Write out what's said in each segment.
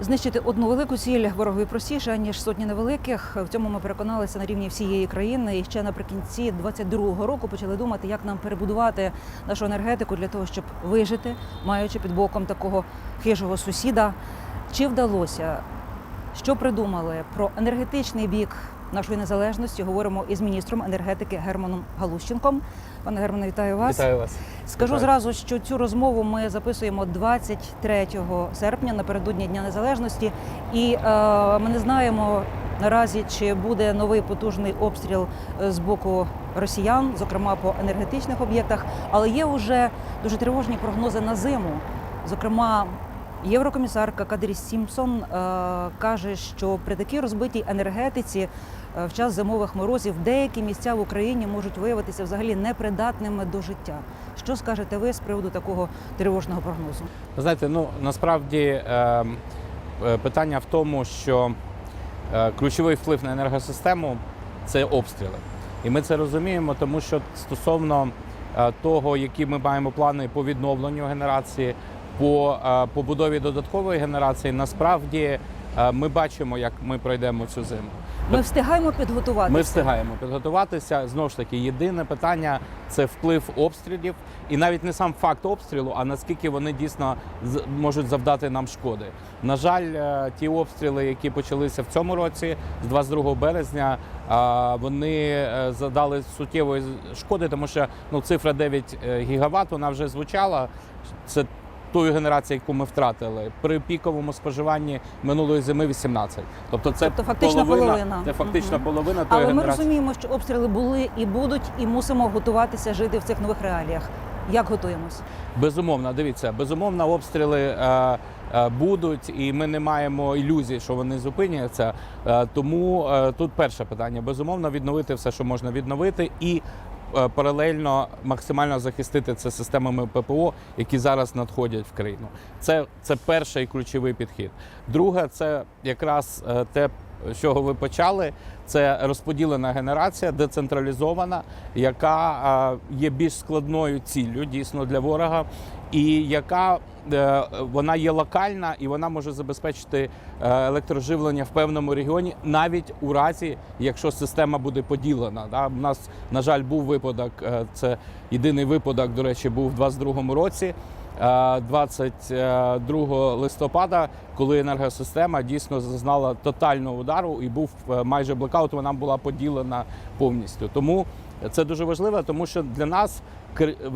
Знищити одну велику ціль ворогові простіше ніж сотні невеликих. В цьому ми переконалися на рівні всієї країни. І ще наприкінці 22-го року почали думати, як нам перебудувати нашу енергетику для того, щоб вижити, маючи під боком такого хижого сусіда. Чи вдалося? Що придумали про енергетичний бік нашої незалежності? Говоримо із міністром енергетики Германом Галущенком. Пане Германе, вітаю вас. Вітаю вас. Скажу зразу, що цю розмову ми записуємо 23 серпня напередодні Дня Незалежності, і е, ми не знаємо наразі, чи буде новий потужний обстріл е, з боку росіян, зокрема по енергетичних об'єктах. Але є вже дуже тривожні прогнози на зиму. Зокрема, єврокомісарка Кадрі Сімпсон е, каже, що при такій розбитій енергетиці е, в час зимових морозів деякі місця в Україні можуть виявитися взагалі непридатними до життя. Що скажете ви з приводу такого тривожного прогнозу? Ви знаєте, ну насправді е, е, питання в тому, що е, ключовий вплив на енергосистему це обстріли. І ми це розуміємо, тому що стосовно е, того, які ми маємо плани по відновленню генерації, по побудові додаткової генерації, насправді ми бачимо, як ми пройдемо цю зиму. Ми встигаємо підготуватися. Ми встигаємо підготуватися. Знову ж таки, єдине питання це вплив обстрілів, і навіть не сам факт обстрілу, а наскільки вони дійсно можуть завдати нам шкоди. На жаль, е, ті обстріли, які почалися в цьому році, з 22 березня, вони е, задали суттєвої шкоди, тому що ну цифра 9 гігават вона вже звучала. Це тої генерації, яку ми втратили при піковому споживанні минулої зими 18. Тобто це Тобто фактично половина. Це фактично Мгм. половина Але ми розуміємо, що обстріли були і будуть, і мусимо готуватися жити в цих нових реаліях. Як готуємось? Безумовно, дивіться, безумовно, обстріли е, е, будуть, і ми не маємо ілюзій, що вони зупиняться. Е, тому е, тут перше питання: безумовно, відновити все, що можна відновити, і паралельно максимально захистити це системами ППО, які зараз надходять в країну. Це, це перший ключовий підхід. Друге, це якраз е, те. З чого ви почали, це розподілена генерація, децентралізована, яка е, є більш складною ціллю дійсно для ворога, і яка е, вона є локальна і вона може забезпечити е, електроживлення в певному регіоні, навіть у разі, якщо система буде поділена. У нас, на жаль, був випадок. е, Це єдиний випадок, до речі, був у 22-му році. е, 22 листопада, коли енергосистема дійсно зазнала тотального удару і був е, майже блекаут, вона була поділена повністю. Тому це дуже важливо, тому що для нас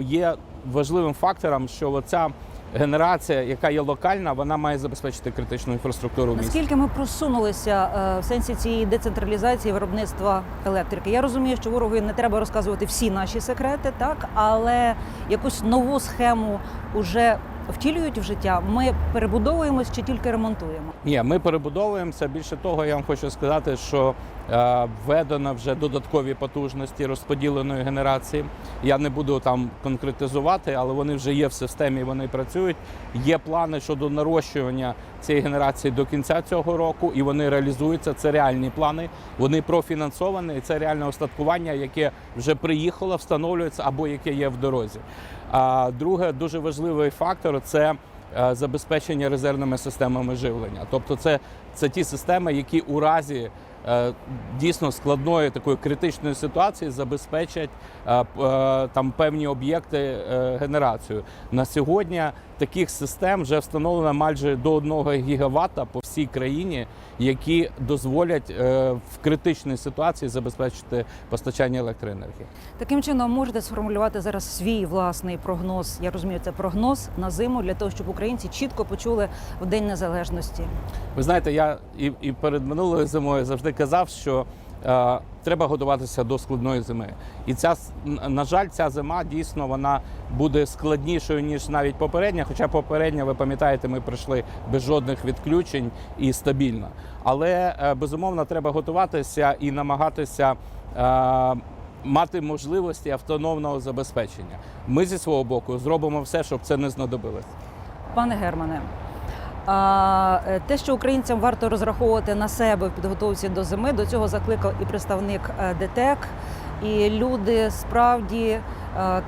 є важливим фактором, що оця генерація, яка є локальна, вона має забезпечити критичну інфраструктуру в. Наскільки ми просунулися е, в сенсі цієї децентралізації виробництва електрики? Я розумію, що ворогу не треба розказувати всі наші секрети, так але якусь нову схему вже втілюють в життя. Ми перебудовуємось чи тільки ремонтуємо? Ні, ми перебудовуємося. Більше того, я вам хочу сказати, що е, введено вже додаткові потужності розподіленої генерації. Я не буду там конкретизувати, але вони вже є в системі, вони працюють. Є плани щодо нарощування цієї генерації до кінця цього року, і вони реалізуються. Це реальні плани. Вони профінансовані, і це реальне остаткування, яке вже приїхало, встановлюється або яке є в дорозі. А друге, дуже важливий фактор це е, забезпечення резервними системами живлення. Тобто, це, це ті системи, які у разі е, дійсно складної такої критичної ситуації забезпечать е, е, там певні об'єкти генерацію. На сьогодні таких систем вже встановлено майже до 1 гігавата по всій країні, які дозволять в критичній ситуації забезпечити постачання електроенергії. Таким чином можете сформулювати зараз свій власний прогноз. Я розумію, це прогноз на зиму для того, щоб українці чітко почули в День Незалежності. Ви знаєте, я і, і перед минулою зимою завжди казав, що е, треба готуватися до складної зими. І ця на жаль, ця зима дійсно вона буде складнішою ніж навіть попередня. Хоча попередня, ви пам'ятаєте, ми пройшли без жодних відключень і стабільно. Але е, безумовно треба готуватися і намагатися. Е, Мати можливості автономного забезпечення. Ми зі свого боку зробимо все, щоб це не знадобилось. Пане Германе, те, що українцям варто розраховувати на себе в підготовці до зими, до цього закликав і представник е, ДТЕК. і люди справді е,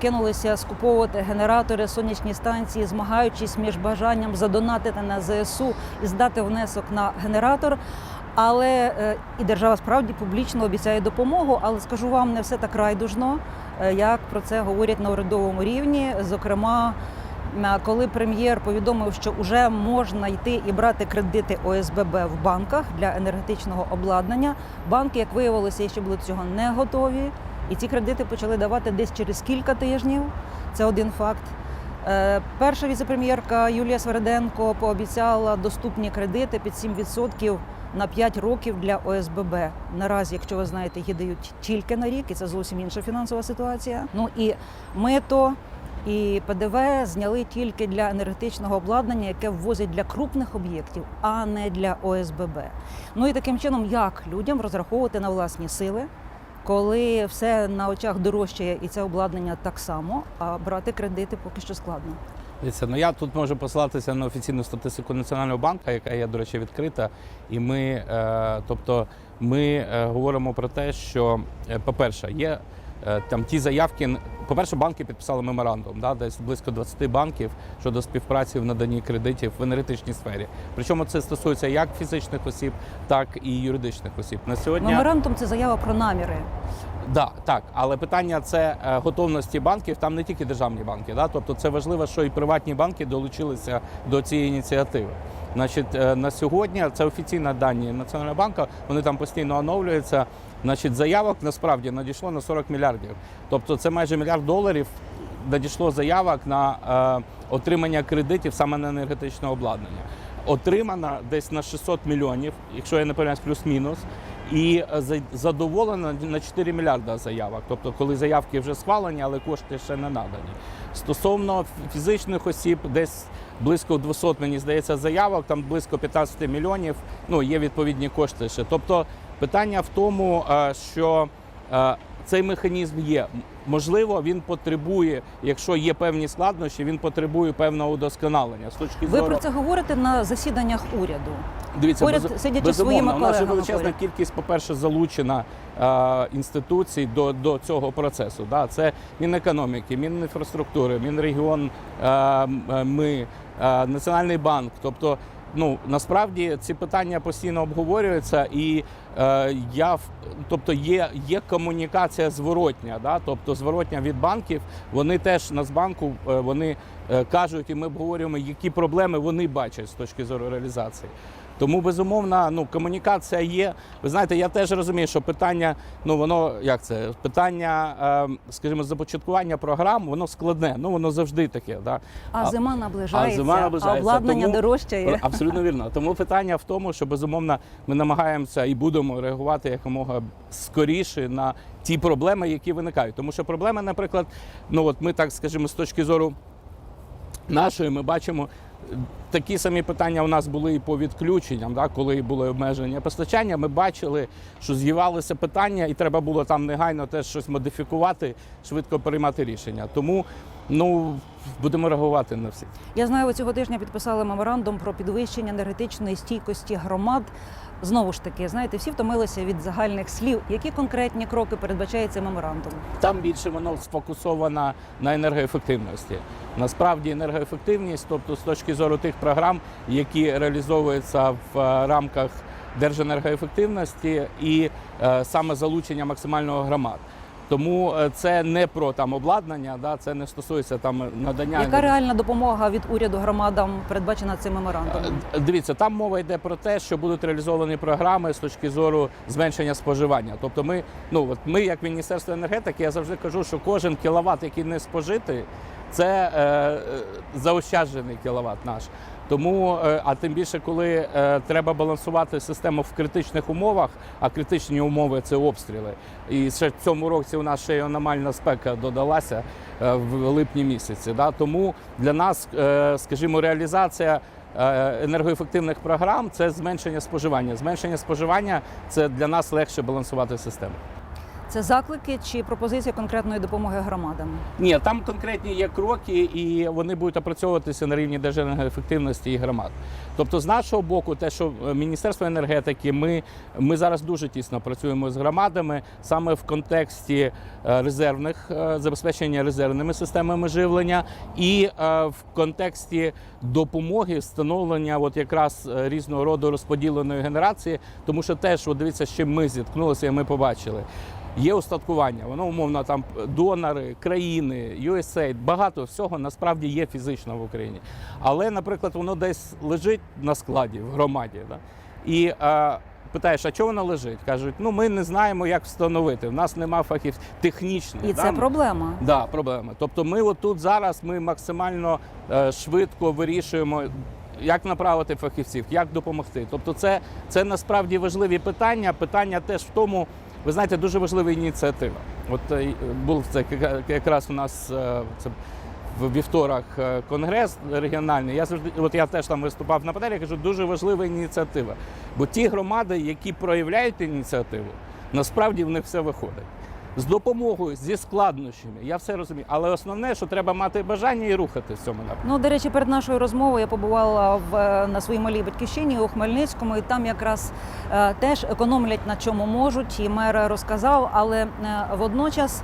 кинулися скуповувати генератори, сонячні станції, змагаючись між бажанням задонатити на ЗСУ і здати внесок на генератор. Але е, і держава справді публічно обіцяє допомогу. Але скажу вам, не все так райдужно, е, як про це говорять на урядовому рівні. Зокрема, Е, коли прем'єр повідомив, що вже можна йти і брати кредити ОСББ в банках для енергетичного обладнання, банки, як виявилося, ще були цього не готові. І ці кредити почали давати десь через кілька тижнів. Це один факт. Е, Перша віцепрем'єрка Юлія Свереденко пообіцяла доступні кредити під 7% на 5 років для ОСББ. Наразі, якщо ви знаєте, їх дають тільки на рік, і це зовсім інша фінансова ситуація. Ну і мито і ПДВ зняли тільки для енергетичного обладнання, яке ввозять для крупних об'єктів, а не для ОСББ. Ну і таким чином, як людям розраховувати на власні сили, коли все на очах дорожчає і це обладнання так само, а брати кредити поки що складно. Дивіться, ну я тут можу посилатися на офіційну статистику Національного банку, яка є, до речі, відкрита. І ми, е, тобто, ми е, говоримо про те, що, е, по-перше, є е, там ті заявки. По-перше, банки підписали меморандум, да, десь близько 20 банків щодо співпраці в наданні кредитів в енергетичній сфері. Причому це стосується як фізичних осіб, так і юридичних осіб. На сьогодні Меморандум це заява про наміри. Да, так, але питання це е, готовності банків. Там не тільки державні банки, да? тобто це важливо, що і приватні банки долучилися до цієї ініціативи. Значить, е, на сьогодні це офіційні дані Національного банку, вони там постійно оновлюються. Значить, заявок насправді надійшло на 40 мільярдів. Тобто це майже мільярд доларів надійшло заявок на е, отримання кредитів саме на енергетичне обладнання. Отримано десь на 600 мільйонів, якщо я не помиляюсь, плюс-мінус. І е, задоволено на 4 мільярда заявок. Тобто, коли заявки вже схвалені, але кошти ще не надані. Стосовно фізичних осіб, десь близько 200, мені здається, заявок, там близько 15 мільйонів. Ну є відповідні кошти ще. Тобто, питання в тому, е, що е, цей механізм є. Можливо, він потребує, якщо є певні складнощі, він потребує певного удосконалення з точки Ви про це говорите на засіданнях уряду. Дивіться, Поряд безу- сидячи безумовно, своїми у нас же величезна поряд. кількість, по-перше, залучена е, інституцій до, до цього процесу. Да? Це Мінекономіки, Мінінфраструктури, Мінрегіон, е, е, ми, е, Національний банк. Тобто, ну насправді ці питання постійно обговорюються, і е, я тобто є, є комунікація зворотня. Да? Тобто зворотня від банків. Вони теж Нацбанку е, вони е, кажуть, і ми обговорюємо, які проблеми вони бачать з точки зору реалізації. Тому безумовно, ну комунікація є. Ви знаєте, я теж розумію, що питання, ну воно як це питання, е, скажімо, започаткування програм, воно складне. Ну воно завжди таке. Да? А, А- зима наближається, а зима наближається, обладнання тому- дорожчає. Абсолютно вірно. Тому питання в тому, що безумовно ми намагаємося і будемо реагувати якомога скоріше на ті проблеми, які виникають. Тому що проблеми, наприклад, ну от ми так скажімо, з точки зору нашої, ми бачимо. Такі самі питання у нас були і по відключенням, да, коли були обмеження постачання. Ми бачили, що з'явилися питання, і треба було там негайно теж щось модифікувати, швидко приймати рішення. Тому ну будемо реагувати на всі. Я знаю, ви цього тижня підписали меморандум про підвищення енергетичної стійкості громад. Знову ж таки, знаєте, всі втомилися від загальних слів. Які конкретні кроки передбачає цей меморандум? Там більше воно сфокусовано на енергоефективності. Насправді енергоефективність, тобто з точки зору тих програм, які реалізовуються в е, рамках держенергоефективності і е, саме залучення максимального громад. Тому е, це не про там обладнання, да, це не стосується там надання. Яка реальна допомога від уряду громадам передбачена цим меморандумом? Е, Дивіться, там мова йде про те, що будуть реалізовані програми з точки зору зменшення споживання. Тобто, ми, ну от ми, як Міністерство енергетики, я завжди кажу, що кожен кіловат, який не спожитий, це е, е, заощаджений кіловат наш. Тому, е, а тим більше, коли е, треба балансувати систему в критичних умовах, а критичні умови це обстріли. І ще в цьому році у нас ще й аномальна спека додалася е, в липні місяці. Да? Тому для нас, скажімо, реалізація енергоефективних програм це зменшення споживання. Зменшення споживання це для нас легше балансувати систему. Це заклики чи пропозиція конкретної допомоги громадам? Ні, там конкретні є кроки, і вони будуть опрацьовуватися на рівні державної ефективності і громад. Тобто, з нашого боку, те, що Міністерство енергетики, ми, ми зараз дуже тісно працюємо з громадами саме в контексті е, резервних е, забезпечення резервними системами живлення, і е, в контексті допомоги встановлення от якраз різного роду розподіленої генерації, тому що теж, от дивіться, чим ми зіткнулися, і ми побачили. Є устаткування, воно умовно там донори, країни, USAID, багато всього насправді є фізично в Україні. Але, наприклад, воно десь лежить на складі в громаді. Да? І е, питаєш, а чого воно лежить? Кажуть, ну ми не знаємо, як встановити. В нас нема фахівців технічних. І да? це проблема. Да, проблема. Тобто, ми отут зараз ми максимально е, швидко вирішуємо. Як направити фахівців, як допомогти? Тобто, це, це насправді важливі питання. Питання теж в тому, ви знаєте, дуже важлива ініціатива. От е, був це якраз у нас е, це в вівторок е, конгрес регіональний. Я завжди, от я теж там виступав на панелі, кажу, дуже важлива ініціатива. Бо ті громади, які проявляють ініціативу, насправді в них все виходить. З допомогою, зі складнощами, я все розумію. Але основне, що треба мати бажання і рухати в цьому напрямку. Ну, до речі, перед нашою розмовою я побувала в на своїй малій батьківщині у Хмельницькому, і там якраз е, теж економлять на чому можуть. І мер розказав, але е, водночас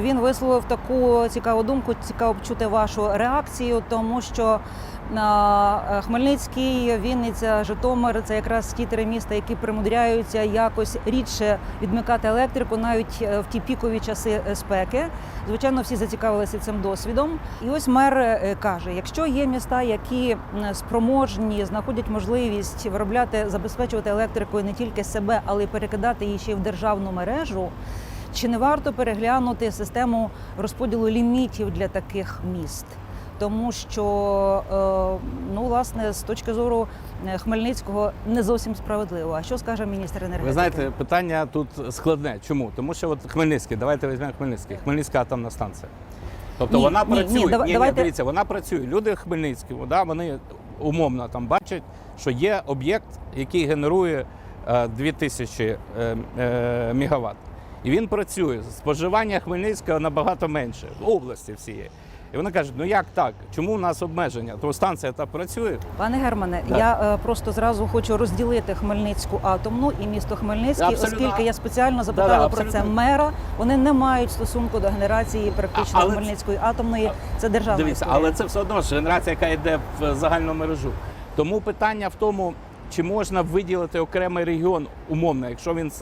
він висловив таку цікаву думку. Цікаво почути вашу реакцію, тому що е, Хмельницький, Вінниця, Житомир це якраз ті три міста, які примудряються якось рідше відмикати електрику навіть е, в ті пікові часи е, спеки. Звичайно, всі зацікавилися цим досвідом. І ось мер е, каже: якщо є міста, які спроможні, знаходять можливість виробляти, забезпечувати електрикою не тільки себе, але й перекидати її ще й в державну мережу. Чи не варто переглянути систему розподілу лімітів для таких міст? Тому що е, ну власне з точки зору е, Хмельницького не зовсім справедливо. А що скаже міністр енергетики? Ви знаєте, питання тут складне. Чому? Тому що от Хмельницький, давайте візьмемо Хмельницький, Хмельницька атомна станція. Тобто Ні, вона ні, ні, працює. дава- ні, давайте- дивіться, вона працює. Люди в Хмельницькому, да, вони умовно там бачать, що є об'єкт, який генерує е, 2000 е, мегаватт. І він працює. Споживання Хмельницького набагато менше, в області всієї. І вони кажуть, ну як так? Чому у нас обмеження? То станція так працює. Пане Германе, Так. я е, просто зразу хочу розділити Хмельницьку атомну і місто Хмельницький, Абсолютно. оскільки я спеціально запитала Да-да, про це мера. Вони не мають стосунку до генерації практично але Хмельницької атомної. Це державна Дивіться, історія. але це все одно ж генерація, яка йде в загальну мережу. Тому питання в тому, чи можна виділити окремий регіон умовно, якщо він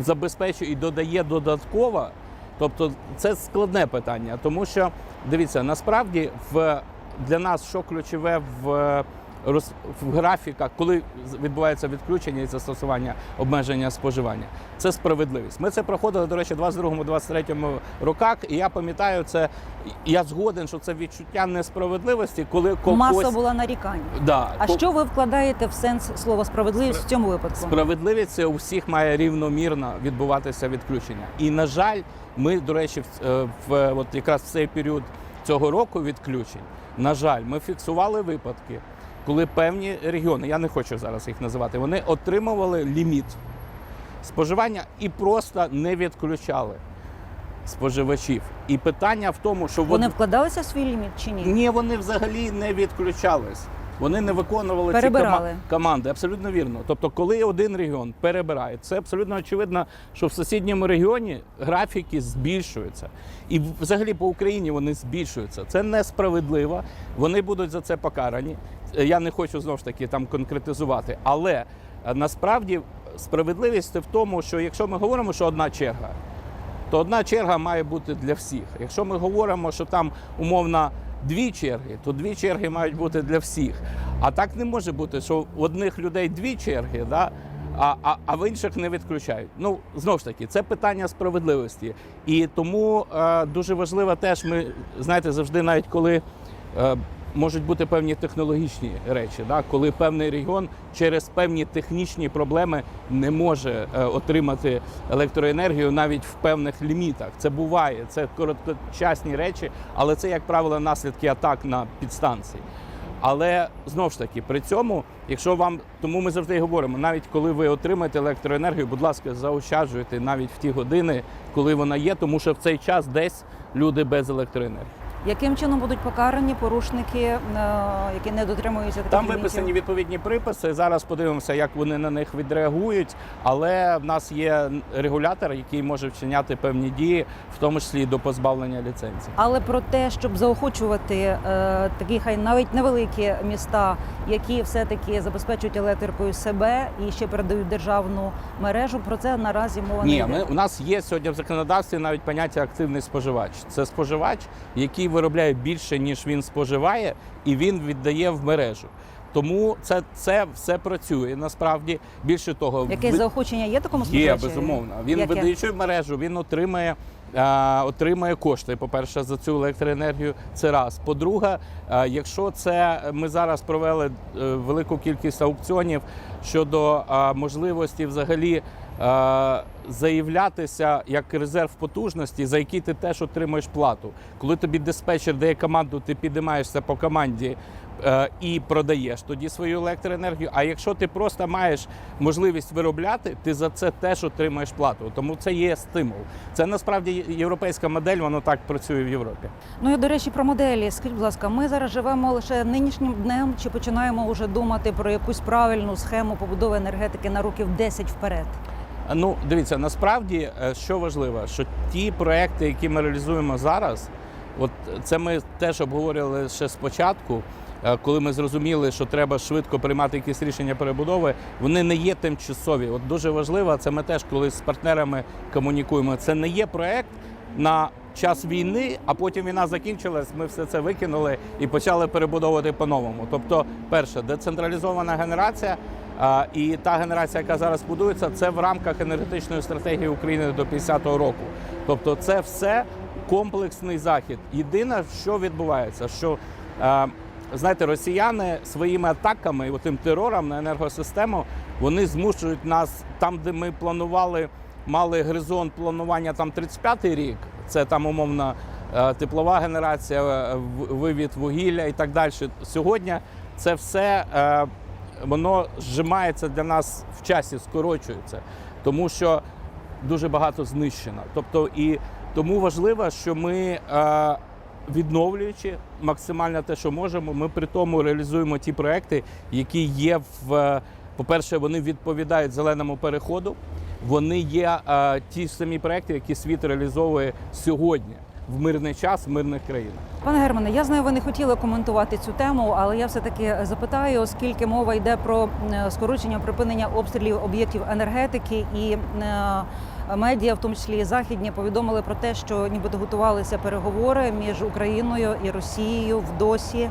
забезпечує і додає додатково, тобто це складне питання, тому що дивіться, насправді в для нас що ключове в. Роз- В графіках, коли відбувається відключення і застосування обмеження споживання, це справедливість. Ми це проходили, до речі, у 22-23 роках, і я пам'ятаю це. Я згоден, що це відчуття несправедливості, коли Маса була нарікань. да, А ко- що ви вкладаєте в сенс слова справедливість в цьому випадку? Справедливість це у всіх має рівномірно відбуватися відключення. І на жаль, ми, до речі, в, е, в от якраз в цей період цього року відключень, на жаль, ми фіксували випадки, коли певні регіони, я не хочу зараз їх називати, вони отримували ліміт споживання і просто не відключали споживачів. І питання в тому, що Вони вкладалися в свій ліміт чи ні? ні, вони взагалі не відключались. Вони не виконували Перебирали. ці кома- команди. Абсолютно вірно. Тобто, коли один регіон перебирає, це абсолютно очевидно, що в сусідньому регіоні графіки збільшуються. І взагалі по Україні вони збільшуються. Це несправедливо. Вони будуть за це покарані. Е, Я не хочу знову ж таки там конкретизувати. Але е, насправді справедливість в тому, що якщо ми говоримо, що одна черга, то одна черга має бути для всіх. Якщо ми говоримо, що там умовно дві черги, то дві черги мають бути для всіх. А так не може бути, що в одних людей дві черги, да? а, а, а в інших не відключають. Ну, знову ж таки, це питання справедливості. І тому е, дуже важливо теж, ми знаєте, завжди навіть коли. Е, Можуть бути певні технологічні речі, да? коли певний регіон через певні технічні проблеми не може е, отримати електроенергію навіть в певних лімітах. Це буває, це короткочасні речі, але це, як правило, наслідки атак на підстанції. Але знову ж таки, при цьому, якщо вам тому ми завжди говоримо, навіть коли ви отримаєте електроенергію, будь ласка, заощаджуйте навіть в ті години, коли вона є, тому що в цей час десь люди без електроенергії. Яким чином будуть покарані порушники, е, які не дотримуються таких Там лімітів? виписані відповідні приписи. Зараз подивимося, як вони на них відреагують. Але в нас є регулятор, який може вчиняти певні дії, в тому числі і до позбавлення ліцензії. Але про те, щоб заохочувати е, такі хай навіть невеликі міста, які все-таки забезпечують електрикою себе і ще передають державну мережу, про це наразі мова не йде. ми, у нас є сьогодні в законодавстві навіть поняття активний споживач. Це споживач, який виробляє більше, ніж він споживає, і він віддає в мережу. Тому це, це все працює насправді. Більше того, Якесь ви- заохочення є такому Є, безумовно. Він Яке? видаючи в мережу, він отримає. Отримає кошти, по-перше, за цю електроенергію. Це раз. По-друге, якщо це ми зараз провели е, велику кількість аукціонів щодо можливості взагалі заявлятися як резерв потужності, за який ти теж отримуєш плату. Коли тобі диспетчер дає команду, ти підіймаєшся по команді е, і продаєш тоді свою електроенергію. А якщо ти просто маєш можливість виробляти, ти за це теж отримаєш плату. Тому це є стимул. Це насправді європейська модель, воно так працює в Європі. Ну і до речі, про моделі. Скажіть, будь ласка, ми зараз живемо лише нинішнім днем, чи починаємо вже думати про якусь правильну схему побудови енергетики на років 10 вперед? Ну, дивіться, насправді, е, що важливо, що ті проекти, які ми реалізуємо зараз, от це ми теж обговорювали ще спочатку, е, коли ми зрозуміли, що треба швидко приймати якісь рішення перебудови, вони не є тимчасові. От дуже важливо, це ми теж коли з партнерами комунікуємо. Це не є проект на час війни, а потім війна закінчилась. Ми все це викинули і почали перебудовувати по-новому. Тобто, перше, децентралізована генерація. І та генерація, яка зараз будується, це в рамках енергетичної стратегії України до 50-го року. Тобто, це все комплексний захід. Єдине, що відбувається, що е, знаєте, росіяни своїми атаками і тим терором на енергосистему вони змушують нас там, де ми планували, мали горизонт планування там 35-й рік. Це там умовно е, теплова генерація, е, вивід вугілля і так далі. Сьогодні це все. Воно зжимається для нас в часі, скорочується, тому що дуже багато знищено. Тобто, і тому важливо, що ми, е, відновлюючи максимально те, що можемо, ми при тому реалізуємо ті проекти, які є в. е, По-перше, вони відповідають зеленому переходу. Вони є е, ті самі проекти, які світ реалізовує сьогодні в мирний час в мирних країнах. Пане Германе, я знаю, ви не хотіли коментувати цю тему, але я все таки запитаю, оскільки мова йде про е, скорочення припинення обстрілів об'єктів енергетики і е, медіа, в тому числі і західні, повідомили про те, що нібито готувалися переговори між Україною і Росією в досі.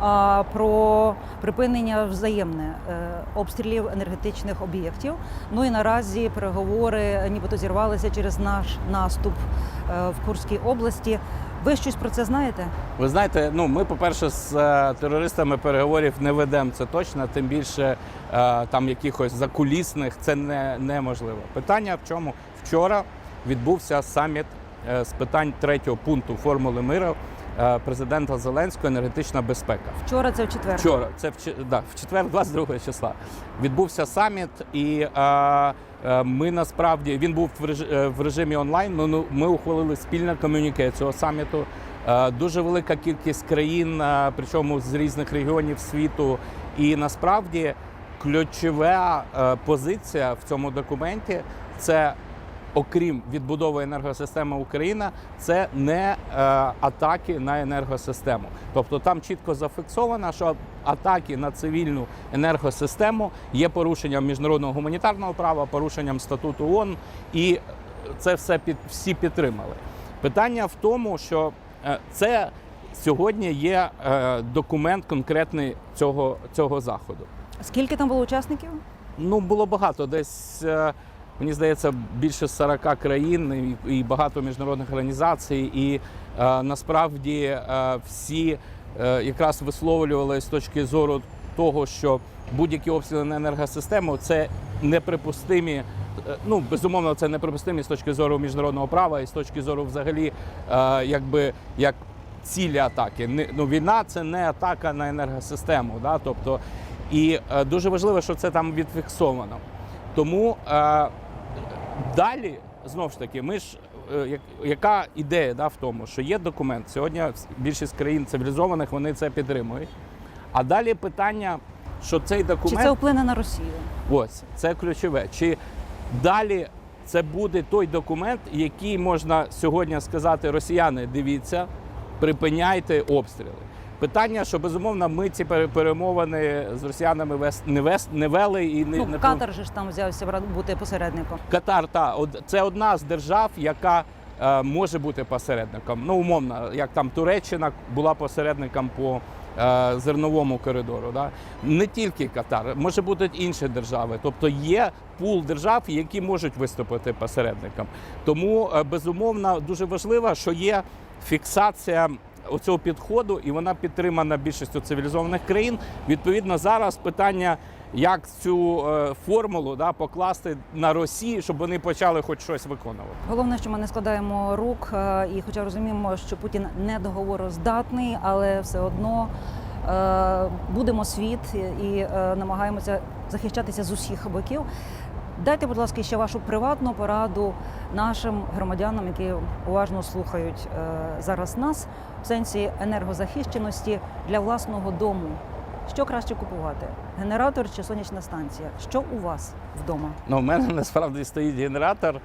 а, Про припинення взаємне е, обстрілів енергетичних об'єктів. Ну і наразі переговори нібито зірвалися через наш наступ е, в Курській області. Ви щось про це знаєте? Ви знаєте, ну ми, по-перше, з е, терористами переговорів не ведемо це точно, тим більше е, там якихось закулісних це не, неможливо. Питання в чому? Вчора відбувся саміт е, з питань третього пункту формули миру е, президента Зеленського енергетична безпека. Вчора це в четвер. Вчора, це в, да, в четвер, 22 числа, відбувся саміт, і е, е, ми насправді він був в, е, режимі онлайн. Ми, ну, ми ухвалили спільне комюніке цього саміту. Е, дуже велика кількість країн, е, причому з різних регіонів світу. І насправді ключова е, позиція в цьому документі це окрім відбудови енергосистеми Україна, це не е, атаки на енергосистему. Тобто там чітко зафіксовано, що атаки на цивільну енергосистему є порушенням міжнародного гуманітарного права, порушенням статуту ООН, і це все під всі підтримали. Питання в тому, що е, це сьогодні є е, документ конкретний цього, цього заходу. Скільки там було учасників? Ну, було багато. Десь, е, мені здається, більше 40 країн і, багато міжнародних організацій. І е, насправді е, всі е, якраз висловлювали з точки зору того, що будь-які обстріли на енергосистему це неприпустимі. Ну, безумовно, це неприпустимі з точки зору міжнародного права і з точки зору взагалі, якби як цілі атаки. Ну, війна це не атака на енергосистему. Да? Тобто, і дуже важливо, що це там відфіксовано. Тому далі, знову ж таки, ми ж. е, Яка ідея да, в тому, що є документ? Сьогодні більшість країн цивілізованих вони це підтримують. А далі питання, що цей Чи документ це вплине на Росію? Ось це ключове. Чи далі це буде той документ, який можна сьогодні сказати росіяни, дивіться, припиняйте обстріли. Питання, що безумовно ми ці пере- перемовини з росіянами вес- не, вес, не вели і не, Ну, не Катар же ж там взявся бути посередником. Катар, та це одна з держав, яка е, може бути посередником. Ну, умовно, як там Туреччина була посередником по е, зерновому коридору. Да? Не тільки Катар, може бути інші держави. Тобто є пул держав, які можуть виступити посередником. Тому е, безумовно дуже важливо, що є фіксація. Оцього підходу, і вона підтримана більшістю цивілізованих країн. Відповідно, зараз питання, як цю е, формулу да, покласти на Росію, щоб вони почали хоч щось виконувати. Головне, що ми не складаємо рук, е, і хоча розуміємо, що Путін не договороздатний, але все одно е, будемо світ і намагаємося захищатися з усіх боків. Дайте, будь ласка, ще вашу приватну пораду нашим громадянам, які уважно слухають е, зараз нас в сенсі енергозахищеності для власного дому. Що краще купувати? Генератор чи сонячна станція? Що у вас вдома? Ну, у мене насправді стоїть генератор,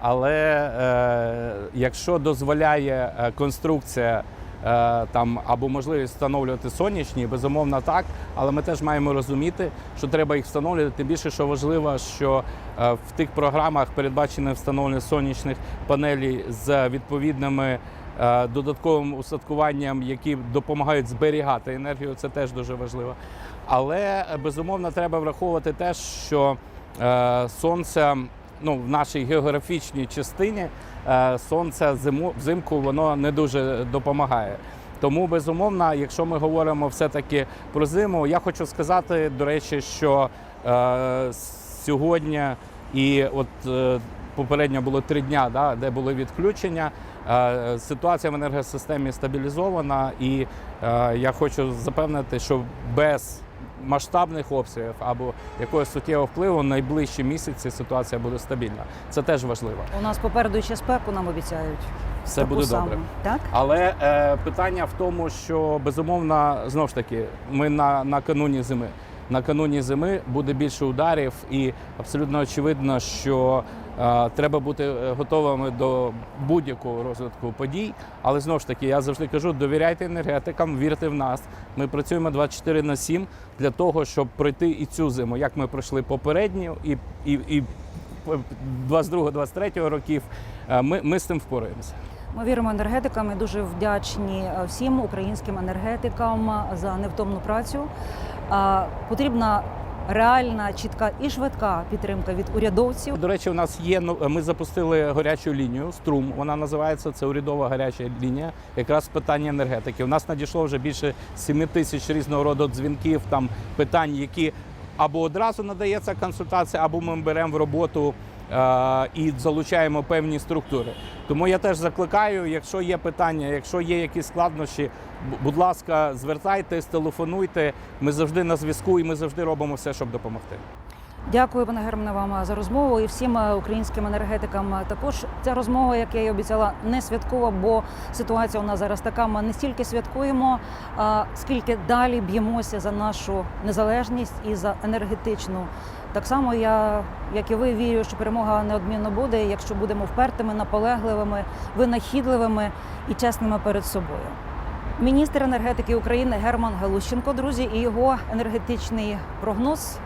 але е, якщо дозволяє е, конструкція там або можливість встановлювати сонячні, безумовно так. Але ми теж маємо розуміти, що треба їх встановлювати. Тим більше, що важливо, що е, в тих програмах передбачене встановлення сонячних панелей з відповідними. е, Додатковим устаткуванням, які допомагають зберігати енергію, це теж дуже важливо. Але е, безумовно треба враховувати те, що е, сонце ну, в нашій географічній частині е, сонце зиму, взимку воно не дуже допомагає. Тому безумовно, якщо ми говоримо все-таки про зиму, я хочу сказати, до речі, що е, сьогодні і от е, попередньо було три дня, да, де були відключення. Е, Ситуація в енергосистемі стабілізована, і е, я хочу запевнити, що без масштабних обстрілів або якогось суттєвого впливу найближчі місяці ситуація буде стабільна. Це теж важливо. У нас попереду ще спеку нам обіцяють. Все Таку буде добре. Так? Але е, питання в тому, що безумовно знову ж таки ми на накануні зими. Накануні зими буде більше ударів, і абсолютно очевидно, що треба бути е, готовими до будь-якого розвитку подій. Але знову ж таки, я завжди кажу: довіряйте енергетикам, вірте в нас. Ми працюємо 24 на 7 для того, щоб пройти і цю зиму, як ми пройшли попередню, і, і, і 22-23 років. Е, Ми, ми з цим впораємося. Ми віримо енергетикам і дуже вдячні е, всім українським енергетикам за невтомну працю. Потрібна реальна, чітка і швидка підтримка від урядовців. До речі, у нас є ми запустили гарячу лінію струм. Вона називається це урядова гаряча лінія. Якраз питання енергетики. У нас надійшло вже більше 7 тисяч різного роду дзвінків, там питань, які або одразу надається консультація, або ми беремо в роботу. Е, І залучаємо певні структури. Тому я теж закликаю, якщо є питання, якщо є якісь складнощі, будь ласка, звертайтесь, телефонуйте. Ми завжди на зв'язку і ми завжди робимо все, щоб допомогти. Дякую, пане Германе, вам за розмову і всім е, українським енергетикам. Також ця розмова, як я і обіцяла, не святкова, бо ситуація у нас зараз така. Ми не стільки святкуємо, а скільки далі б'ємося за нашу незалежність і за енергетичну. Так само я, як і ви, вірю, що перемога неодмінно буде, якщо будемо впертими, наполегливими, винахідливими і чесними перед собою. Міністр енергетики України Герман Галущенко, друзі, і його енергетичний прогноз.